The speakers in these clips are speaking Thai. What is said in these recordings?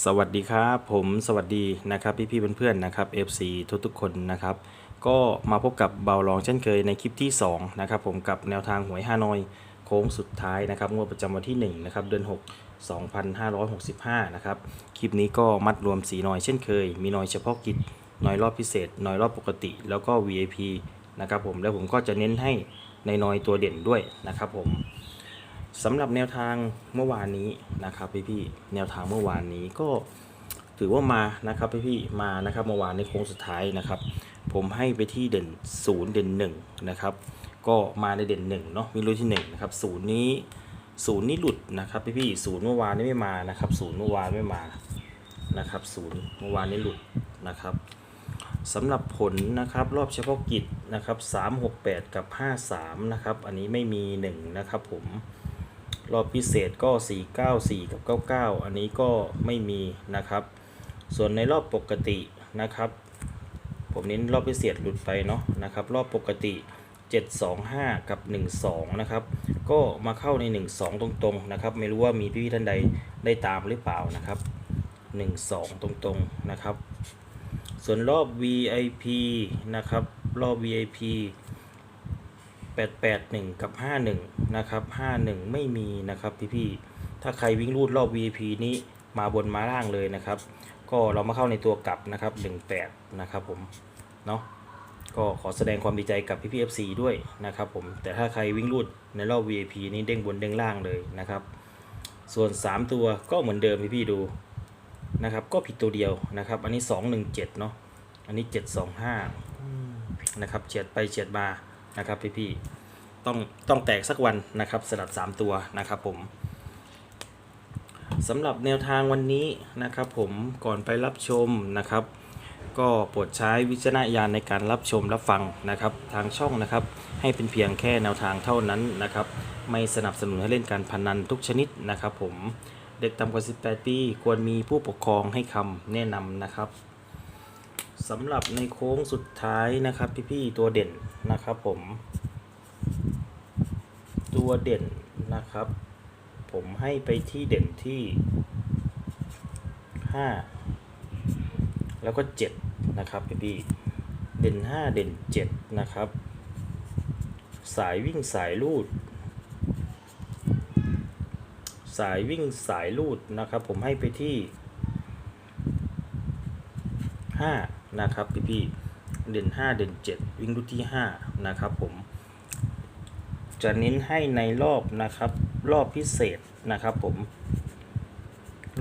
สวัสดีครับผมสวัสดีนะครับพี่ๆเพื่อนๆนะครับ FC ทุกๆคนนะครับ ก็มาพบกับเบาลองเช่นเคยในคลิปที่2นะครับผมกับแนวทางหวยฮานอยโค้งสุดท้ายนะครับงวดประจำวันที่ 1 นะครับ เดือน 6 2565 นะครับ คลิปนี้ก็มัดรวมสีนอยเช่นเคย มีนอยเฉพาะกิจนอยรอบพิเศษนอยรอบปกติ แล้วก็ VIP นะครับผมแล้วผมก็จะเน้นให้ในนอยตัวเด่นด้วยนะครับผม สำหรับแนวทางเมื่อวานนี้นะครับพี่พี่แนวทางเมื่อวานนี้ก็ถือว่ามานะครับพี่พี่มานะครับเมื่อวานในโค้งสุดท้ายนะครับ ผมให้ไปที่เด่นศูนย์เด่นหนึ่งนะครับก็มาในเด่นหนึ่งเนาะมีรุ่นที่หนึ่งนะครับศูนย์นี้ศูนย์นี้หลุดนะครับพี่พี่ศูนย์เมื่อวานนี้ไม่มานะครับศูนย์เมื่อวานไม่มานะครับศูนย์เมื่อวานนี้หลุดนะครับสำหรับผลนะครับรอบเฉพาะกิจนะครับ368 กับ 53นะครับอันนี้ไม่มี1นะครับผม รอบพิเศษก็ 494 กับ 99 อันนี้ก็ไม่มีนะครับ ส่วนในรอบปกตินะครับ ผมเน้นรอบพิเศษหลุดไปเนาะนะครับ รอบปกติ 725 กับ 12 นะครับ ก็มาเข้าใน 12 ตรงๆนะครับ ไม่รู้ว่ามีพี่ๆท่านใดได้ตามหรือเปล่านะครับ 12 ตรงๆนะครับ ส่วนรอบ VIP นะครับ รอบ VIP 881 กับ 51 นะครับ 51 ไม่มีนะครับพี่ๆถ้าใครวิ่งรูดรอบ VIP นี้มาบนมาล่างเลยนะครับ ก็เรามาเข้าในตัวกลับนะครับ 18 นะครับผมเนาะก็ขอแสดงความดีใจกับพี่พี่ FC ด้วยนะครับผมแต่ถ้าใครวิ่งรูดในรอบ VIP นี้เด้งบนเด้งล่างเลยนะครับ ส่วน 3 ตัวก็เหมือนเดิมพี่พี่ดูนะครับก็ผิดตัวเดียวนะครับ อันนี้ 217 เนาะอันนี้ 725 นะครับเฉียดไปเฉียดมา นะครับพี่ๆต้องต้องแตกสักวันนะครับสลับ 3 ตัวนะครับผมสำหรับแนวทางวันนี้นะครับ ผมก่อนไปรับชมนะครับ ก็โปรดใช้วิจารณญาณในการรับชมรับฟังนะครับ ทางช่องนะครับ ให้เป็นเพียงแค่แนวทางเท่านั้นนะครับ ไม่สนับสนุนให้เล่นการพนันทุกชนิดนะครับ ผมเด็กต่ำกว่า 18 ปี ควรมีผู้ปกครองให้คำแนะนำนะครับ สำหรับในโค้งสุดท้ายนะครับ พี่ๆตัวเด่นนะครับผม ตัวเด่นนะครับ ผมให้ไปที่เด่นที่5แล้วก็7นะครับพี่ๆเด่น5เด่น7นะครับ สายวิ่งสายลูด สายวิ่งสายลูดนะครับ ผมให้ไปที่5 นะครับพี่พี่เด่น 5 เด่น 7 วิ่งรูดที่ 5 นะครับผม จะเน้นให้ในรอบนะครับ รอบพิเศษนะครับผม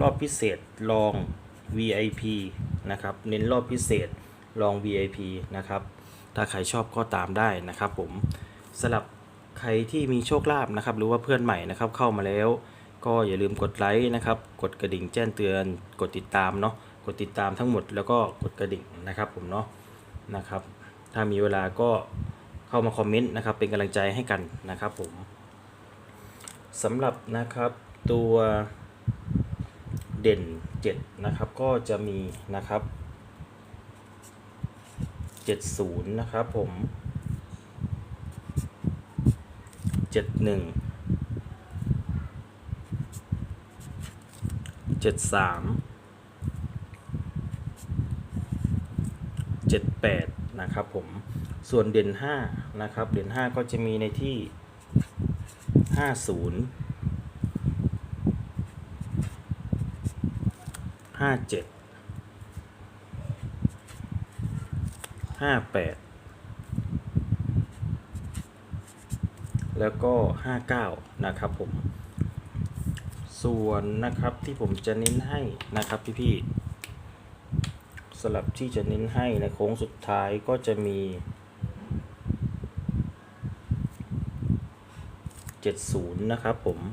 รอบพิเศษลอง VIP นะครับ เน้นรอบพิเศษลอง VIP นะครับ ถ้าใครชอบก็ตามได้นะครับผมสำหรับใครที่มีโชคลาภนะครับ หรือว่าเพื่อนใหม่นะครับเข้ามาแล้ว ก็อย่าลืมกดไลค์นะครับ กดกระดิ่งแจ้งเตือน กดติดตามเนาะ กดติดตามทั้งหมดแล้วก็กดกระดิ่งนะครับผมเนาะนะครับ ถ้ามีเวลาก็เข้ามาคอมเมนต์นะครับ เป็นกำลังใจให้กันนะครับผมสำหรับนะครับตัวเด่น 7 นะครับ ก็จะมีนะครับ 70 นะครับผม 71 73 8 นะครับผม ส่วนเด่น 5 นะครับ เด่น 5 ก็จะมีในที่ 50 57 58 แล้วก็ 59 นะครับผม ส่วนนะครับที่ผมจะเน้นให้นะครับพี่ๆ สลับที่จะเน้นให้ในโค้งสุดท้ายก็จะมี 70 นะครับผม73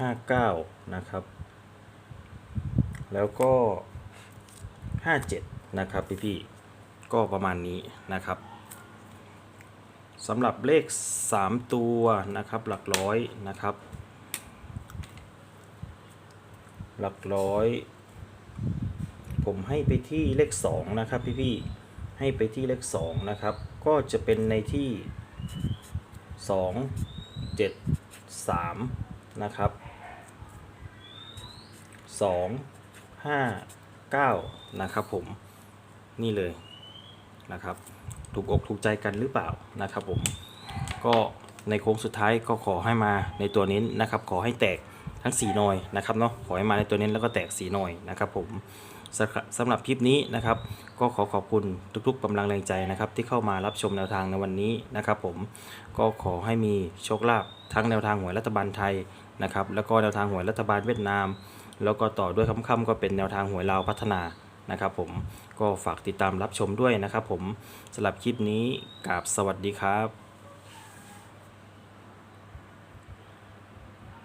59นะครับ แล้วก็57นะครับพี่ๆ ก็ประมาณนี้นะครับสำหรับเลข 3 ตัวนะครับหลักร้อยนะครับ หลักร้อย ผมให้ไปที่เลขสองนะครับพี่ๆให้ไปที่เลขสองนะครับ ก็จะเป็นในที่สองเจ็ดสามนะครับสองห้าเก้านะครับผมนี่เลย นะครับ ถูกอกถูกใจกันหรือเปล่านะครับผมก็ในโค้งสุดท้ายก็ขอให้มาในตัวนี้นะครับ ขอให้แตกทั้ง4หน่อยนะครับเนาะขอให้มาในตัวนี้แล้วก็แตก4หน่อยนะครับผมสำหรับสำหรับคลิปนี้นะครับ ก็ขอขอบคุณทุกๆกำลังแรงใจนะครับ ที่เข้ามารับชมแนวทางในวันนี้นะครับ ผมก็ขอให้มีโชคลาภทั้งแนวทางหวยรัฐบาลไทยนะครับ แล้วก็แนวทางหวยรัฐบาลเวียดนาม แล้วก็ต่อด้วยค่ำๆก็เป็นแนวทางหวยลาวพัฒนา นะครับผมก็ฝากติดตามรับชมด้วยนะครับผมสำหรับคลิปนี้กราบสวัสดีครับ